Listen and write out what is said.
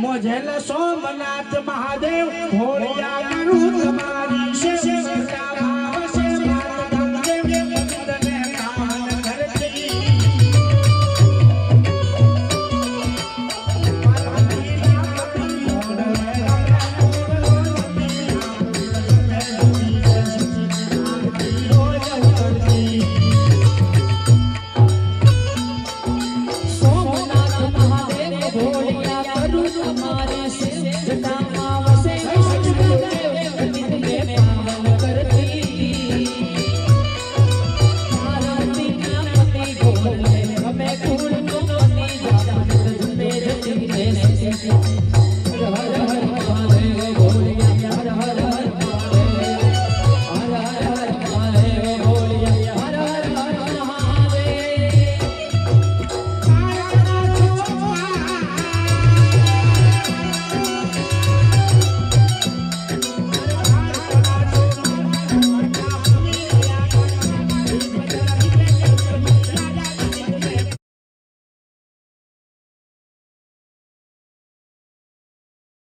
મોજેલ Somnath Mahadev ભોળિયા